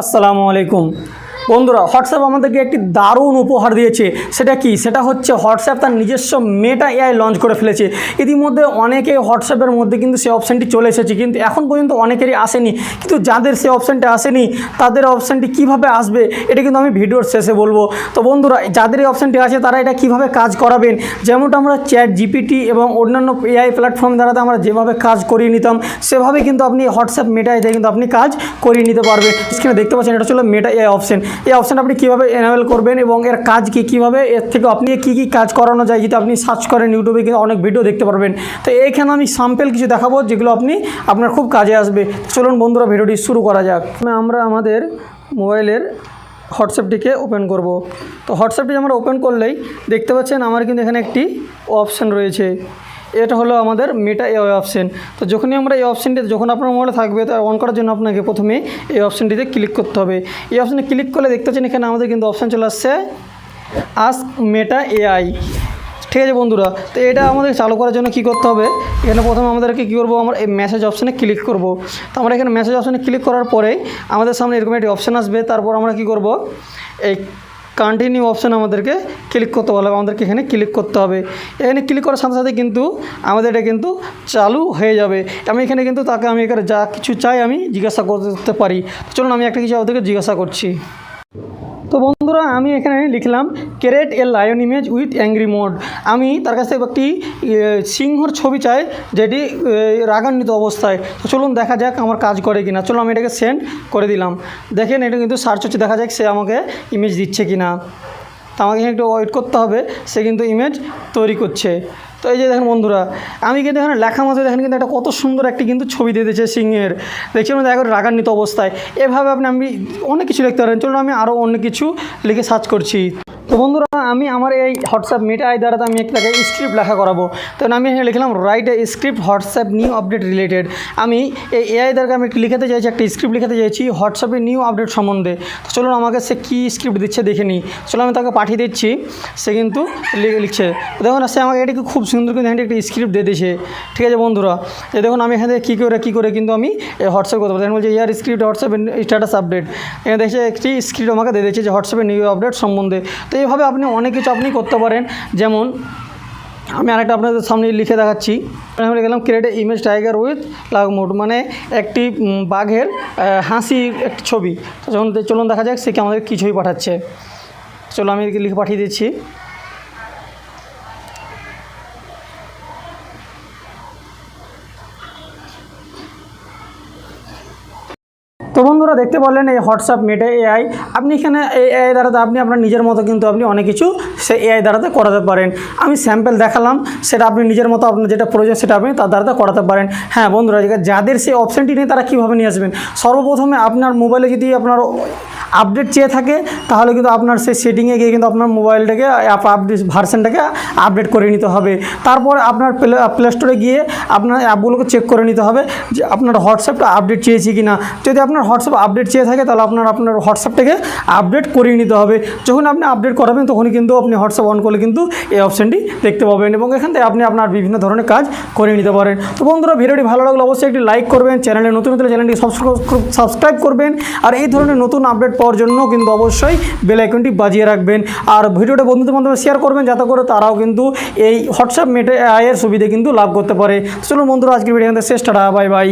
আসসালামু আলাইকুম। বন্ধুরা, হোয়াটসঅ্যাপ আমাদেরকে একটি দারুণ উপহার দিয়েছে। সেটা কি? সেটা হচ্ছে হোয়াটসঅ্যাপ তার নিজস্ব মেটা এআই লঞ্চ করে ফেলেছে। ইতিমধ্যে অনেকে হোয়াটসঅ্যাপের মধ্যে কিন্তু সেই অপশানটি চলে এসেছে, কিন্তু এখন পর্যন্ত অনেকেরই আসেনি। কিন্তু যাদের সেই অপশানটা আসেনি, তাদের অপশানটি কীভাবে আসবে, এটা কিন্তু আমি ভিডিওর শেষে বলব। তো বন্ধুরা, যাদের এই অপশানটি আছে, তারা এটা কীভাবে কাজ করাবেন? যেমনটা আমরা চ্যাট জিপিটি এবং অন্যান্য এআই প্ল্যাটফর্ম দ্বারাতে আমরা যেভাবে কাজ করিয়ে নিতাম, সেভাবে কিন্তু আপনি হোয়াটসঅ্যাপ মেটা এতে কিন্তু আপনি কাজ করিয়ে নিতে পারবেন। স্ক্রিনে দেখতে পাচ্ছেন, এটা হচ্ছে মেটা এআই অপশন এই অপশন আপনি কীভাবে এনাবেল করবেন এবং এর কাজ কী কীভাবে? এর থেকে আপনি কী কী কাজ করানো যায় যেটা আপনি সার্চ করেন ইউটিউবে কিন্তু অনেক ভিডিও দেখতে পারবেন। তো এইখানে আমি স্যাম্পেল কিছু দেখাবো যেগুলো আপনি, আপনার খুব কাজে আসবে। চলুন বন্ধুরা ভিডিওটি শুরু করা যাক। আমরা আমাদের মোবাইলের হোয়াটসঅ্যাপটিকে ওপেন করব। তো হোয়াটসঅ্যাপটি আমরা ওপেন করলেই দেখতে পাচ্ছেন আমার কিন্তু এখানে একটি অপশান রয়েছে। এটা হলো আমাদের মেটা এ অপশন তো যখনই আমরা এই অপশানটি যখন আপনার মোবাইলে থাকবে তা অন করার জন্য আপনাকে প্রথমে এই অপশানটিতে ক্লিক করতে হবে। এই অপশানে ক্লিক করলে দেখতে পাচ্ছেন এখানে আমাদের কিন্তু অপশান চলে আসছে আস্ক মেটা এআই ঠিক আছে বন্ধুরা, তো এটা আমাদের চালু করার জন্য কি করতে হবে? এখানে প্রথমে আমাদেরকে কী করব, আমরা এই মেসেজ অপশানে ক্লিক করব। তো আমরা এখানে মেসেজ অপশানে ক্লিক করার পরে আমাদের সামনে এরকম একটি অপশান আসবে। তারপর আমরা কি করব, এই কন্টিনিউ অপশান আমাদেরকে ক্লিক করতে বলা হবে। আমাদেরকে এখানে ক্লিক করতে হবে। এখানে ক্লিক করার সাথে সাথে কিন্তু আমাদের এটা কিন্তু চালু হয়ে যাবে। আমি এখানে কিন্তু তাকে আমি এখানে যা কিছু চাই আমি জিজ্ঞাসা করতে পারি। চলুন আমি একটা কিছু আমাদেরকে জিজ্ঞাসা করছি। তো বন্ধুরা, আমি এখানে লিখলাম, create a lion image with angry mode আমি তার কাছ থেকে একটি সিংহর ছবি চাই, যেটি রাগান্বিত অবস্থায়। তো চলুন দেখা যাক আমার কাজ করে কিনা। চলুন, আমি এটাকে সেন্ড করে দিলাম। দেখেন, এটা কিন্তু সার্চ হচ্ছে, দেখা যাক সে আমাকে ইমেজ দিচ্ছে কিনা। তো আমাকে একটু ওয়েট করতে হবে। সে কিন্তু ইমেজ তৈরি করছে। তো এই যে দেখেন বন্ধুরা, আমি কিন্তু এখানে লেখা মাঝে দেখেন কিন্তু একটা কত সুন্দর একটি কিন্তু ছবি দিয়ে দিয়েছে সিংহের। দেখছি আমরা দেখা রাগান্বিত অবস্থায়। এভাবে আপনি আমি অনেক কিছু লিখতে পারেন। চলুন আমি আরও অনেক কিছু লিখে সার্চ করছি। তো বন্ধুরা, আমি আমার এই হোয়াটসঅ্যাপ মেটা আই দ্বারাতে আমি একটাকে স্ক্রিপ্ট লেখা করাবো। তো আমি এখানে লিখলাম write a script WhatsApp new update related আমি এই এআই দ্বারা আমি একটু লিখাতে চাইছি, একটা স্ক্রিপ্ট লিখাতে চাইছি হোয়াটসঅ্যাপের নিউ আপডেট সম্বন্ধে। তো চলুন আমাকে সে কী স্ক্রিপ্ট দিচ্ছে দেখে নিই। চলো আমি তাকে পাঠিয়ে দিচ্ছি, সে কিন্তু লিখছে। দেখুন, সে আমাকে এটাকে খুব সুন্দর কিন্তু এখানে একটা স্ক্রিপ্ট দিয়ে দিয়েছে। ঠিক আছে বন্ধুরা এই দেখুন, আমি এখানে কী করে কী করে কিন্তু আমি হোয়াটসঅ্যাপ করতে পারি। বলছি ইয়ার স্ক্রিপ্ট হোয়াটসঅ্যাপের স্ট্যাটাস আপডেট এখানে দেখছে, একটি স্ক্রিপ্ট আমাকে দিয়ে দিয়েছে যে হোয়াটসঅ্যাপের নিউ আপডেট সম্বন্ধে। তো এইভাবে আপনি অনেক কিছু আপনি করতে পারেন। যেমন, আমি আরেকটা আপনাদের সামনে লিখে দেখাচ্ছি। আমি গেলাম create image tiger with mode মানে একটি বাঘের হাসি হাসির একটি ছবি। যখন চলুন দেখা যাক সে কি আমাদের কিছুই পাঠাচ্ছে। চলো আমি লিখে পাঠিয়ে দিচ্ছি। তো বন্ধুরা দেখতে পারলেন এই হোয়াটসঅ্যাপ মেটে এআই। আপনি এখানে এই এআই দ্বারাতে আপনি আপনার নিজের মতো কিন্তু আপনি অনেক কিছু সে এআই দ্বারাতে করাতে পারেন। আমি স্যাম্পেল দেখালাম, সেটা আপনি নিজের মতো আপনার যেটা প্রয়োজন সেটা আপনি তার দ্বারাতে করাতে পারেন। হ্যাঁ বন্ধুরা, যাদের সেই অপশানটি নেই তারা কীভাবে নিয়ে আসবেন? সর্বপ্রথমে আপনার মোবাইলে যদি আপনার আপডেট চেয়ে থাকে, তাহলে কিন্তু আপনার সেই সেটিংয়ে গিয়ে কিন্তু আপনার মোবাইলটাকে অ্যাপ আপডেট ভার্সানটাকে আপডেট করে নিতে হবে। তারপর আপনার প্লে প্লে স্টোরে গিয়ে আপনার অ্যাপগুলোকে চেক করে নিতে হবে যে আপনার হোয়াটসঅ্যাপটা আপডেট চেয়েছি কি না যদি আপনার হোয়াটসঅ্যাপ আপডেট চেয়ে থাকে, তাহলে আপনার আপনার হোয়াটসঅ্যাপটাকে আপডেট করিয়ে নিতে হবে। যখন আপনি আপডেট করাবেন, তখনই কিন্তু আপনি হোয়াটসঅ্যাপ অন করলে কিন্তু এই অপশানটি দেখতে পাবেন এবং এখান থেকে আপনি আপনার বিভিন্ন ধরনের কাজ করে নিতে পারেন। তো বন্ধুরা, ভিডিওটি ভালো লাগলে অবশ্যই একটি লাইক করবেন, চ্যানেলে নতুন নতুন চ্যানেলটি সাবস্ক্রাইব করবেন। আর এই ধরনের নতুন আপডেট পাওয়ার জন্য কিন্তু অবশ্যই বেল আইকনটি বাজিয়ে রাখবেন আর ভিডিওটা বন্ধুদের মাধ্যমে শেয়ার করবেন, যাতে করে তারাও কিন্তু এই হোয়াটসঅ্যাপ মেটে আয়ের সুবিধা কিন্তু লাভ করতে পারে চলুন বন্ধুরা, আজকের ভিডিও শেষ টাটা বাই বাই.